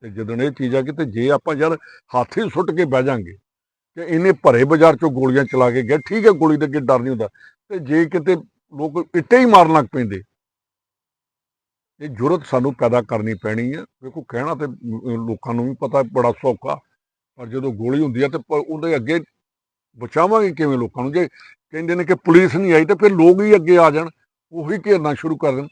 ਤੇ ਜਦੋਂ ਇਹ ਚੀਜ਼ ਆ ਕਿ ਤੇ ਜੇ ਆਪਾਂ ਯਾਰ ਹੱਥ ਹੀ ਸੁੱਟ ਕੇ ਬਹਿ ਜਾਾਂਗੇ ਤੇ ਇਹਨੇ ਭਰੇ ਬਾਜ਼ਾਰ ਚੋਂ ਗੋਲੀਆਂ ਚਲਾ ਕੇ ਗਿਆ ਠੀਕ ਹੈ ਗੋਲੀ ਦੇ ਅੱਗੇ ਡਰ ਨਹੀਂ ਹੁੰਦਾ, ਤੇ ਜੇ ਕਿਤੇ ਲੋਕ ਇੱਟੇ ਹੀ ਮਾਰਨ ਲੱਗ ਪੈਂਦੇ। ਇਹ ਜੁਰਤ ਸਾਨੂੰ ਪੈਦਾ ਕਰਨੀ ਪੈਣੀ ਹੈ ਵੇਖੋ ਕਹਿਣਾ ਤੇ ਲੋਕਾਂ ਨੂੰ ਵੀ ਪਤਾ ਬੜਾ ਸੌਖਾ, ਪਰ ਜਦੋਂ ਗੋਲੀ ਹੁੰਦੀ ਹੈ ਤੇ ਉਹਦੇ ਅੱਗੇ ਬਚਾਵਾਂਗੇ ਕਿਵੇਂ ਲੋਕਾਂ ਨੂੰ? ਜੇ ਕਹਿੰਦੇ ਨੇ ਕਿ ਪੁਲਿਸ ਨਹੀਂ ਆਈ ਤਾਂ ਫਿਰ ਲੋਕ ਹੀ ਅੱਗੇ ਆ ਜਾਣ, ਉਹੀ ਘੇਰਨਾ ਸ਼ੁਰੂ ਕਰ ਦੇਣ।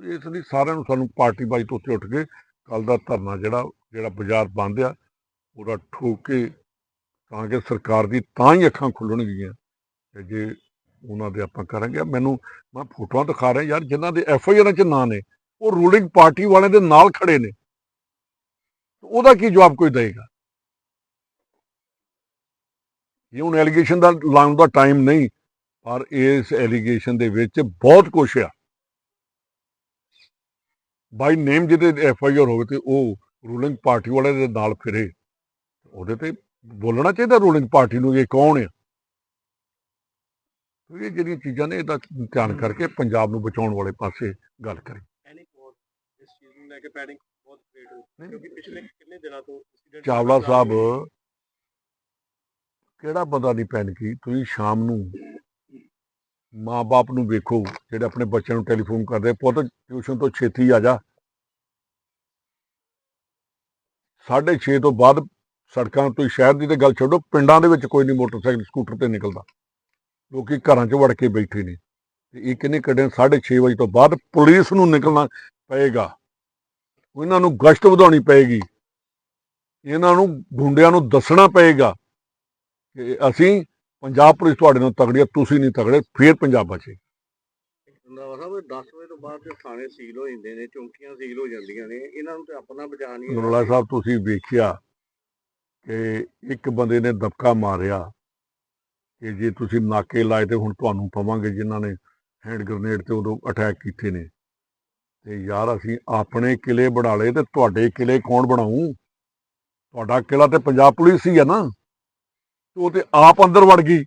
ਇਸ ਲਈ ਸਾਰਿਆਂ ਨੂੰ ਸਾਨੂੰ ਪਾਰਟੀ ਬਾਈ ਤੋਂ ਉੱਤੇ ਉੱਠ ਕੇ ਕੱਲ ਦਾ ਧਰਨਾ ਜਿਹੜਾ ਜਿਹੜਾ ਬਾਜ਼ਾਰ ਬੰਦ ਆ, ਉਹਦਾ ਠੋਕ ਕੇ ਤਾਂ ਕਿ ਸਰਕਾਰ ਦੀ ਤਾਂ ਹੀ ਅੱਖਾਂ ਖੁੱਲਣਗੀਆਂ ਤੇ ਜੇ ਉਹਨਾਂ ਦੇ ਆਪਾਂ ਕਰਾਂਗੇ। ਮੈਨੂੰ, ਮੈਂ ਫੋਟੋਆਂ ਦਿਖਾ ਰਿਹਾ ਯਾਰ ਜਿਨ੍ਹਾਂ ਦੇ ਐਫ ਆਈ ਆਰਾਂ 'ਚ ਨਾਂ ਨੇ, ਉਹ ਰੂਲਿੰਗ ਪਾਰਟੀ ਵਾਲਿਆਂ ਦੇ ਨਾਲ ਖੜੇ ਨੇ। ਉਹਦਾ ਕੀ ਜਵਾਬ ਕੋਈ ਦੇਗਾ ਇਹ ਹੁਣ ਐਲੀਗੇਸ਼ਨ ਦਾ ਲਾਉਣ ਦਾ ਟਾਈਮ ਨਹੀਂ ਪਰ ਇਸ ਐਲੀਗੇਸ਼ਨ ਦੇ ਵਿੱਚ ਬਹੁਤ ਕੁਛ ਆ। ਬਾਈ ਨੇਮ ਜਿਹਦੇ ਐਫ ਆਈ ਆਰ ਹੋਵੇ ਤੇ ਉਹ ਰੂਲਿੰਗ ਪਾਰਟੀ ਵਾਲੇ ਦੇ ਨਾਲ ਫਿਰੇ। ਉਹਦੇ ਤੇ ਬੋਲਣਾ ਚਾਹੀਦਾ ਰੂਲਿੰਗ ਪਾਰਟੀ ਨੂੰ ਇਹ ਕੌਣ ਆ? ਇਹ ਜਿਹੜੀਆਂ ਚੀਜ਼ਾਂ ਨੇ ਇਹਦਾ ਧਿਆਨ ਕਰਕੇ ਪੰਜਾਬ ਨੂੰ ਬਚਾਉਣ ਵਾਲੇ ਪਾਸੇ ਗੱਲ ਕਰੀ। ਚਾਵਲਾ ਸਾਹਿਬ ਕਿਹੜਾ ਬੰਦਾ ਨਹੀਂ ਕੀ? ਤੁਸੀਂ ਸ਼ਾਮ ਨੂੰ ਮਾਂ-ਬਾਪ ਨੂੰ ਵੇਖੋ, ਜਿਹੜੇ ਆਪਣੇ ਬੱਚਿਆਂ ਨੂੰ ਟੈਲੀਫੋਨ ਕਰਦੇ, ਪੁੱਤ ਟਿਊਸ਼ਨ ਤੋਂ ਛੇਤੀ ਆ ਜਾ। 6:30 ਤੋਂ ਬਾਅਦ ਸੜਕਾਂ ਤੋਂ ਸ਼ਹਿਰ ਦੀ ਤੇ ਗੱਲ ਛੱਡੋ, ਪਿੰਡਾਂ ਦੇ ਵਿੱਚ ਕੋਈ ਨਹੀਂ ਮੋਟਰਸਾਈਕਲ, ਸਕੂਟਰ ਤੇ ਨਿਕਲਦਾ। ਲੋਕੀ ਘਰਾਂ 'ਚ ਵੜ ਕੇ ਬੈਠੇ ਨੇ। ਤੇ ਇਹ ਕਿੰਨੇ ਕੱਢੇ 6:30 ਵਜੇ ਤੋਂ ਬਾਅਦ ਪੁਲਿਸ ਨੂੰ ਨਿਕਲਣਾ ਪਏਗਾ। ਉਹਨਾਂ ਨੂੰ ਗਸ਼ਤ ਵਧਾਉਣੀ ਪਏਗੀ। ਇਹਨਾਂ ਨੂੰ ਗੁੰਡਿਆਂ ਨੂੰ ਦੱਸਣਾ ਪਏਗਾ। ਕਿ ਅਸੀਂ ਪੰਜਾਬ ਪੁਲਿਸ ਤੁਹਾਡੇ ਨਾਲ ਤਗੜੀ ਆ ਤੁਸੀਂ ਨਹੀਂ ਤਗੜੇ ਫੇਰ ਪੰਜਾਬ ਬਚੇ।
ਰੰਧਾਵਾ ਸਾਹਿਬ 10 ਵਜੇ ਤੋਂ ਬਾਅਦ ਤੇ ਥਾਣੇ ਸੀਲ ਹੋ ਜਾਂਦੇ ਨੇ ਚੌਂਕੀਆਂ ਸੀਲ ਹੋ ਜਾਂਦੀਆਂ ਨੇ ਇਹਨਾਂ ਨੂੰ ਤੇ ਆਪਣਾ ਬਚਾ ਨਹੀਂ ਹੈਗਾ।
ਨਰੋਲਾ ਸਾਹਿਬ ਤੁਸੀਂ ਵੇਖਿਆ ਕਿ ਇੱਕ ਬੰਦੇ ਨੇ ਦਬਕਾ ਮਾਰਿਆ ਕਿ ਜੇ ਤੁਸੀਂ ਨਾਕੇ ਲਾਏ ਤੇ ਹੁਣ ਤੁਹਾਨੂੰ ਪਵਾਂਗੇ ਜਿਨ੍ਹਾਂ ਨੇ ਹੈਂਡ ਗ੍ਰਨੇਡ ਤੇ ਉਦੋਂ ਅਟੈਕ ਕੀਤੇ ਨੇ। ਤੇ ਯਾਰ ਅਸੀਂ ਆਪਣੇ ਕਿਲੇ ਬਣਾ ਲਏ ਤੇ ਤੁਹਾਡੇ ਕਿਲੇ ਕੌਣ ਬਣਾਊ? ਤੁਹਾਡਾ ਕਿਲਾ ਤੇ ਪੰਜਾਬ ਪੁਲਿਸ ਹੀ ਆ ਨਾ। ਉਹ ਤੇ ਆਪ ਅੰਦਰ ਵੜ ਗਈ।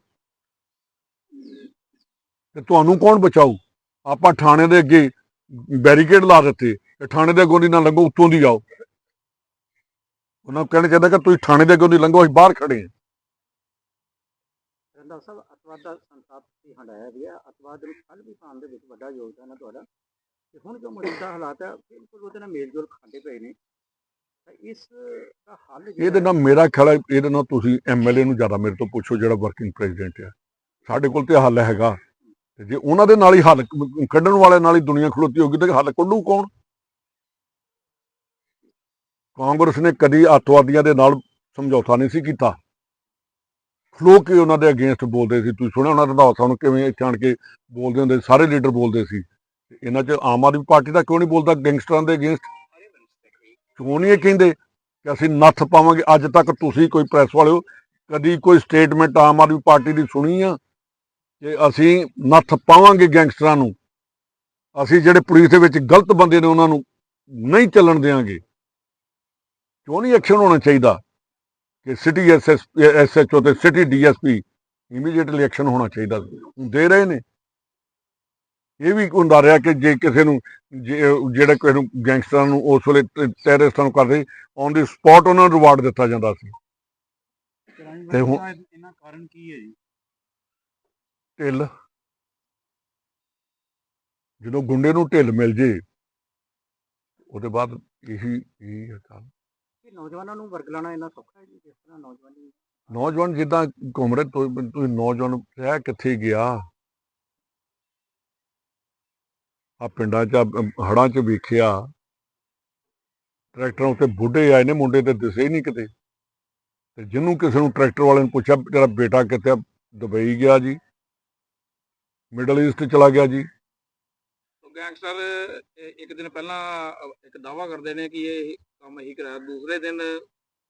ਤੇ ਤੁਹਾਨੂੰ ਕੌਣ ਬਚਾਊ? ਆਪਾਂ ਥਾਣੇ ਦੇ ਅੱਗੇ ਬੈਰੀਕੇਡ ਲਾ ਦਿੱਤੇ। ਤੇ ਥਾਣੇ ਦੇ ਅੱਗੋਂ ਦੀ ਨਾ ਲੰਘੋ, ਉੱਤੋਂ ਦੀ ਜਾਓ ਉਹਨਾਂ ਨੂੰ ਕਹਿਣਾ ਚਾਹੀਦਾ ਕਿ ਤੁਸੀਂ ਥਾਣੇ ਦੇ ਅੱਗੋਂ ਦੀ ਲੰਘੋ, ਅਸੀਂ ਬਾਹਰ ਖੜੇ ਹਾਂ।
ਰੰਦਾ ਸਾਹਿਬ, ਅਤਵਾਦ ਦਾ ਸੰਤਾਪ ਤੁਸੀਂ ਹੰਡਾਇਆ ਗਿਆ ਅਤਵਾਦ ਨੂੰ ਫਲ ਵੀ ਪਾਉਣ ਦੇ ਵਿੱਚ ਵੱਡਾ ਯੋਗਦਾਨ ਹੈ ਤੁਹਾਡਾ। ਤੇ ਹੁਣ ਜੋ ਮੌਜੂਦਾ ਹਾਲਾਤ ਹੈ ਬਿਲਕੁਲ ਉਹਦੇ ਨਾਲ ਮੇਲਜੋਲ ਖਾਂਦੇ ਪਏ ਨੇ। ਇਸ ਦਾ ਹੱਲ
ਇਹਦੇ ਨਾਲ ਮੇਰਾ ਖਿਆਲ ਹੈ ਇਹਦੇ ਨਾਲ ਤੁਸੀਂ ਐਮਐਲਏ ਨੂੰ ਜ਼ਿਆਦਾ ਮੇਰੇ ਤੋਂ ਪੁੱਛੋ ਜਿਹੜਾ ਵਰਕਿੰਗ ਪ੍ਰੈਜ਼ੀਡੈਂਟ ਹੈ। ਸਾਡੇ ਕੋਲ ਤੇ ਹੱਲ ਹੈਗਾ। ਤੇ ਜੇ ਉਹਨਾਂ ਦੇ ਨਾਲ ਹੀ ਹੱਲ ਕੱਢਣ ਵਾਲੇ ਨਾਲ ਹੀ ਦੁਨੀਆ ਖਲੋਤੀ ਹੋਗੀ ਤੇ ਹੱਲ ਕੱਢੂ ਕੌਣ? ਕਾਂਗਰਸ ਨੇ ਕਦੀ ਅੱਤਵਾਦੀਆਂ ਦੇ ਨਾਲ ਸਮਝੌਤਾ ਨਹੀਂ ਸੀ ਕੀਤਾ। ਖਲੋ ਕੇ ਉਹਨਾਂ ਦੇ ਅਗੇਂਸਟ ਬੋਲਦੇ ਸੀ। ਤੁਸੀਂ ਸੁਣਿਆ ਉਹਨਾਂ ਦਾ ਸਾਹਿਬ ਨੂੰ ਕਿਵੇਂ ਇੱਥੇ ਆਣ ਕੇ ਬੋਲਦੇ ਹੁੰਦੇ ਸੀ, ਸਾਰੇ ਲੀਡਰ ਬੋਲਦੇ ਸੀ। ਤੇ ਇਹਨਾਂ 'ਚ ਆਮ ਆਦਮੀ ਪਾਰਟੀ ਦਾ ਕਿਉਂ ਨਹੀਂ ਬੋਲਦਾ? ਗੈਂਗਸਟਰਾਂ ਦੇ ਅਗੇਂਸਟ ਕਿਉਂ ਨਹੀਂ ਇਹ ਕਹਿੰਦੇ ਕਿ ਅਸੀਂ ਨੱਥ ਪਾਵਾਂਗੇ? ਅੱਜ ਤੱਕ ਤੁਸੀਂ ਕੋਈ ਪ੍ਰੈਸ ਵਾਲਿਓ ਕਦੀ ਕੋਈ ਸਟੇਟਮੈਂਟ ਆਮ ਆਦਮੀ ਪਾਰਟੀ ਦੀ ਸੁਣੀ ਆ ਕਿ ਅਸੀਂ ਨੱਥ ਪਾਵਾਂਗੇ ਗੈਂਗਸਟਰਾਂ ਨੂੰ? ਅਸੀਂ ਜਿਹੜੇ ਪੁਲਿਸ ਦੇ ਵਿੱਚ ਗਲਤ ਬੰਦੇ ਨੇ ਉਹਨਾਂ ਨੂੰ ਨਹੀਂ ਚੱਲਣ ਦੇਵਾਂਗੇ ਕਿਉਂ ਨਹੀਂ ਐਕਸ਼ਨ ਹੋਣਾ ਚਾਹੀਦਾ ਕਿ ਸਿਟੀ ਐਸਐਸ ਐਸਐਚਓ ਤੇ ਸਿਟੀ ਡੀਐਸਪੀ ਇਮੀਡੀਏਟਲੀ ਐਕਸ਼ਨ ਹੋਣਾ ਚਾਹੀਦਾ? ਦੇ ਰਹੇ ਨੇ। ਇਹ ਵੀ ਹੁੰਦਾ ਰਿਹਾ ਕਿ ਜੇ ਕਿਸੇ ਨੂੰ ਜਿਹੜਾ ਕਿਸੇ ਨੂੰ ਗੈਂਗਸਟਰਾਂ ਨੂੰ ਉਸ ਵੇਲੇ ਟੈਰਰਿਸਟਾਂ ਨੂੰ ਕਰਦੇ ਔਨ ਦੀ ਸਪੌਟ ਉਹਨਾਂ ਨੂੰ ਰਿਵਾਰਡ ਦਿੱਤਾ ਜਾਂਦਾ ਸੀ। ਤੇ ਹੁਣ-
ਇਹਨਾਂ ਕਾਰਨ ਕੀ ਹੈ ਜੀ?
ਢਿੱਲ। ਜਦੋਂ ਗੁੰਡੇ ਨੂੰ ਢਿੱਲ ਮਿਲ ਜੇ ਉਹਦੇ ਬਾਅਦ ਇਹੀ ਇਹੀ ਹੈ ਗੱਲ
ਕਿ ਨੌਜਵਾਨਾਂ ਨੂੰ ਵਰਗਲਾਣਾ ਇੰਨਾ ਸੌਖਾ ਹੈ ਜੀ ਜਿਸ ਤਰ੍ਹਾਂ ਨੌਜਵਾਨੀ
ਨੌਜਵਾਨ ਜਿੱਦਾਂ ਘੁੰਮ ਰਹੇ ਤੁਸੀਂ ਤੁਸੀਂ ਨੌਜਵਾਨ ਰਹਿ ਕਿੱਥੇ ਗਿਆ? ਆ ਪਿੰਡਾਂ 'ਚ ਹੜਾਂ 'ਚ ਵੇਖਿਆ। ਟਰੈਕਟਰਾਂ ਉੱਤੇ ਬੁੱਢੇ ਆਏ ਨੇ ਮੁੰਡੇ ਤੇ ਦਿਸੇ ਹੀ ਨਹੀਂ ਕਿਤੇ। ਤੇ ਜਿਹਨੂੰ ਕਿਸੇ ਨੂੰ ਟਰੈਕਟਰ ਵਾਲੇ ਨੂੰ ਪੁੱਛਿਆ ਤੇਰਾ ਬੇਟਾ ਕਿੱਥੇ ਦੁਬਈ ਗਿਆ ਜੀ। ਮਿਡਲ ਈਸਟ ਚਲਾ ਗਿਆ ਜੀ।
ਗੈਂਗਸਟਰ ਇੱਕ ਦਿਨ ਪਹਿਲਾਂ ਅਹ, ਇੱਕ ਦਾਵਾ ਕਰਦੇ ਨੇ ਕਿ ਇਹ ਕੰਮ ਇਹੀ ਕਰਾਇਆ। ਦੂਸਰੇ ਦਿਨ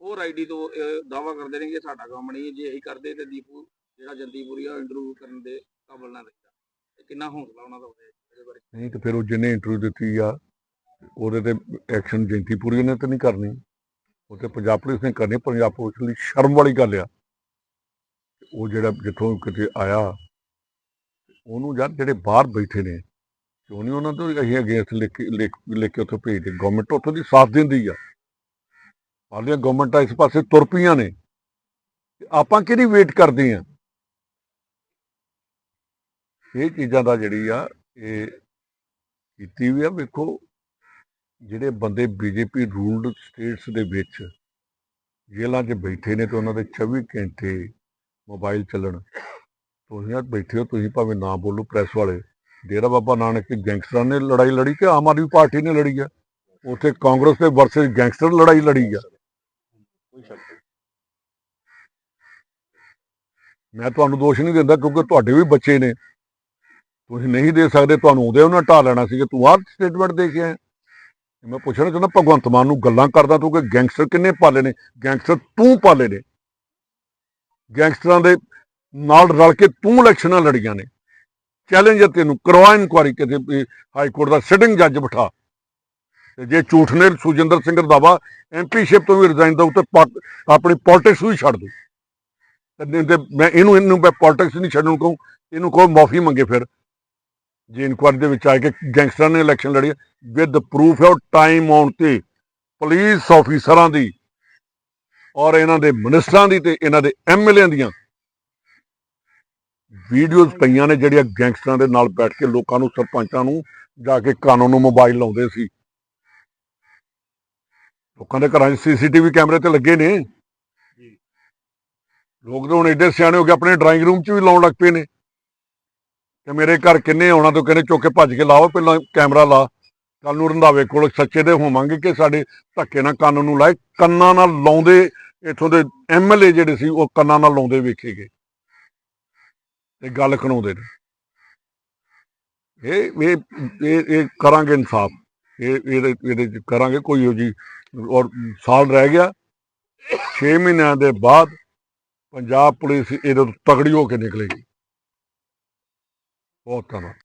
ਹੋਰ ਆਈਡੀ ਤੋਂ ਦਾਵਾ ਕਰਦੇ ਨੇ ਕਿ ਸਾਡਾ ਕੰਮ ਨਹੀਂ ਜੇ ਇਹੀ ਕਰਦੇ ਤੇ ਦੀਪੂ ਜਿਹੜਾ ਜਲਦੀ ਪੂਰੀ ਇੰਟਰਵਿਊ ਕਰਨ ਦੇ ਕਾਬਲ ਨਾ ਰਹਿੰਦਾ ਇਹ ਕਿੰਨਾ ਹੌਸਲਾ ਉਹਨਾਂ ਦਾ ਹੋਵੇ ਇਹਦੇ ਬਾਰੇ?
ਨਹੀਂ, ਤੇ ਫਿਰ ਉਹ ਜਿਹਨੇ ਇੰਟਰਵਿਊ ਦਿੱਤੀ ਆ, ਉਹਦੇ ਤੇ ਐਕਸ਼ਨ ਜੈਂਤੀਪੁਰੀ ਨੇ ਤਾਂ ਨਹੀਂ ਕਰਨੀ। ਉਹ ਤੇ ਪੰਜਾਬ ਪੁਲਿਸ ਨੇ ਕਰਨੀ, ਪੰਜਾਬ ਪੁਲਿਸ ਲਈ ਸ਼ਰਮ ਵਾਲੀ ਗੱਲ ਆ। ਉਹ ਜਿਹੜਾ ਜਿੱਥੋਂ ਕਿਤੇ ਆਇਆ, ਉਹਨੂੰ ਯਾਰ ਜਿਹੜੇ ਬਾਹਰ ਬੈਠੇ ਨੇ, ਕਿਉਂ ਨਹੀਂ ਉਹਨਾਂ ਤੋਂ ਅਸੀਂ ਅਗੇਂਸਟ ਲਿਖ ਕੇ, ਲਿਖ ਲਿਖ ਕੇ ਉੱਥੇ ਭੇਜਦੇ ਗਵਰਨਮੈਂਟ ਉੱਥੋਂ ਦੀ ਸਾਥ ਦਿੰਦੀ ਆ। ਹਾਲੀਆਂ ਗਵਰਨਮੈਂਟਾਂ ਇਸ ਪਾਸੇ ਤੁਰ ਪਈਆਂ ਨੇ। ਆਪਾਂ ਕਿਹਦੀ ਵੇਟ ਕਰਦੇ ਆ? ਇਹ ਚੀਜ਼ਾਂ ਦਾ ਜਿਹੜੀ ਆ, ਇਹ ਕੀਤੀ ਵੀ ਆ, ਵੇਖੋ, ਜਿਹੜੇ ਬੰਦੇ ਬੀਜੇਪੀ ਰੂਲਡ ਸਟੇਟਸ ਦੇ ਵਿੱਚ ਜੇਲ੍ਹਾਂ 'ਚ ਬੈਠੇ ਨੇ ਤੇ ਉਹਨਾਂ ਦੇ 24 ਘੰਟੇ ਮੋਬਾਈਲ ਚੱਲਣ। ਤੁਸੀਂ ਆ ਬੈਠੇ ਹੋ, ਤੁਸੀਂ ਭਾਵੇਂ ਨਾ ਬੋਲੋ ਪ੍ਰੈਸ ਵਾਲੇ। ਡੇਰਾ ਬਾਬਾ ਨਾਨਕ ਦੇ ਗੈਂਗਸਟਰਾਂ ਨੇ ਲੜਾਈ ਲੜੀ ਕਿ ਆਮ ਆਦਮੀ ਪਾਰਟੀ ਨੇ ਲੜੀ ਆ? ਉੱਥੇ ਕਾਂਗਰਸ ਦੇ ਵਰਸਸ ਗੈਂਗਸਟਰ ਲੜਾਈ ਲੜੀ ਆ। ਮੈਂ ਤੁਹਾਨੂੰ ਦੋਸ਼ ਨਹੀਂ ਦਿੰਦਾ ਕਿਉਂਕਿ ਤੁਹਾਡੇ ਵੀ ਬੱਚੇ ਨੇ। ਤੁਸੀਂ ਨਹੀਂ ਦੇ ਸਕਦੇ, ਤੁਹਾਨੂੰ ਉਹਦੇ ਉਹਨਾਂ ਢਾ ਲੈਣਾ ਸੀ ਕਿ ਤੂੰ ਆਹ ਸਟੇਟਮੈਂਟ ਦੇ ਕੇ ਆਇਆ। ਮੈਂ ਪੁੱਛਣਾ ਚਾਹੁੰਦਾ, ਭਗਵੰਤ ਮਾਨ ਨੂੰ ਗੱਲਾਂ ਕਰਦਾ ਤੂੰ ਕਿ ਗੈਂਗਸਟਰ ਕਿੰਨੇ ਪਾਲੇ ਨੇ? ਗੈਂਗਸਟਰ ਤੂੰ ਪਾਲੇ ਨੇ। ਗੈਂਗਸਟਰਾਂ ਦੇ ਨਾਲ ਰਲ ਕੇ ਤੂੰ ਇਲੈਕਸ਼ਨਾਂ ਲੜੀਆਂ ਨੇ। ਚੈਲੰਜ ਹੈ ਤੈਨੂੰ, ਕਰਵਾ ਇਨਕੁਆਰੀ ਕਿਤੇ ਹਾਈ ਕੋਰਟ ਦਾ ਸਿਟਿੰਗ ਜੱਜ ਬਿਠਾ। ਤੇ ਜੇ ਝੂਠ ਨੇ, ਸੁਜਿੰਦਰ ਸਿੰਘ ਰੰਧਾਵਾ ਐਮਪੀਸ਼ਿਪ ਤੋਂ ਵੀ ਰਿਜ਼ਾਈਨ ਦਊ ਤੇ ਆਪਣੀ ਪੋਲਿਟਿਕਸ ਵੀ ਛੱਡ ਦਊ। ਤੇ ਮੈਂ ਇਹਨੂੰ ਇਹਨੂੰ ਮੈਂ ਪੋਲਿਟਿਕਸ ਨਹੀਂ ਛੱਡਣ ਕਹੂੰ, ਇਹਨੂੰ ਕਹੋ ਮਾਫੀ ਮੰਗੇ ਫਿਰ। ਜੇ ਇਨਕੁਆਰੀ ਦੇ ਵਿੱਚ ਆਏ ਕਿ ਗੈਂਗਸਟਰਾਂ ਨੇ ਇਲੈਕਸ਼ਨ ਲੜੀ ਵਿਦ ਪ੍ਰੂਫ ਹੈ ਟਾਈਮ ਆਉਣ ਤੇ ਪੁਲਿਸ ਆਫੀਸਰਾਂ ਦੀ ਔਰ ਇਹਨਾਂ ਦੇ ਮਿਨਿਸਟਰਾਂ ਦੀ ਤੇ ਇਹਨਾਂ ਦੇ ਐਮਐਲਏ ਦੀਆਂ ਵੀਡੀਓਜ਼ ਪਈਆਂ ਨੇ ਜਿਹੜੀਆਂ ਗੈਂਗਸਟਰਾਂ ਦੇ ਨਾਲ ਬੈਠ ਕੇ ਲੋਕਾਂ ਨੂੰ ਸਰਪੰਚਾਂ ਨੂੰ ਜਾ ਕੇ ਕਾਨੂੰਨ ਨੂੰ ਮੋਬਾਈਲ ਲਾਉਂਦੇ ਸੀ। ਲੋਕਾਂ ਦੇ ਘਰਾਂ 'ਚ ਸੀਸੀਟੀਵੀ ਕੈਮਰੇ ਤੇ ਲੱਗੇ ਨੇ। ਲੋਕ ਤਾਂ ਹੁਣ ਏਡੇ ਸਿਆਣੇ ਹੋ ਗਏ ਆਪਣੇ ਡਰਾਇੰਗ ਰੂਮ 'ਚ ਵੀ ਲਾਉਣ ਲੱਗ ਪਏ ਨੇ। ਕਿ ਮੇਰੇ ਘਰ ਕਿੰਨੇ ਆਉਣਾ, ਤੋਂ ਕਹਿੰਦੇ ਚੁੱਕ ਕੇ ਭੱਜ ਕੇ ਲਾਓ, ਪਹਿਲਾਂ ਕੈਮਰਾ ਲਾ। ਕੱਲ ਨੂੰ ਰੰਧਾਵੇ ਕੋਲ ਸੱਚੇ ਦੇ ਹੋਵਾਂਗੇ ਕਿ ਸਾਡੇ ਧੱਕੇ ਨਾਲ ਕੰਨ ਨੂੰ ਲਾਏ, ਕੰਨਾਂ ਨਾਲ ਲਾਉਂਦੇ, ਇਥੋਂ ਦੇ ਐਮਐਲਏ ਜਿਹੜੇ ਸੀ, ਉਹ ਕੰਨਾਂ ਨਾਲ ਲਾਉਂਦੇ ਵੇਖੇ ਗਏ। ਤੇ ਗੱਲ ਖਣਾਉਂਦੇ ਨੇ। ਇਹ ਇਹ ਇਹ ਕਰਾਂਗੇ ਇਨਸਾਫ। ਇਹ, ਇਹਦੇ ਇਹਦੇ 'ਚ ਕਰਾਂਗੇ ਕੋਈ ਹੋ ਜੀ, ਔਰ ਸਾਲ ਰਹਿ ਗਿਆ। 6 ਮਹੀਨਿਆਂ ਦੇ ਬਾਅਦ ਪੰਜਾਬ ਪੁਲਿਸ ਇਹਦੇ ਤੋਂ ਤਗੜੀ ਹੋ ਕੇ ਨਿਕਲੇਗੀ। ਬਹੁਤ ਧੰਨਵਾਦ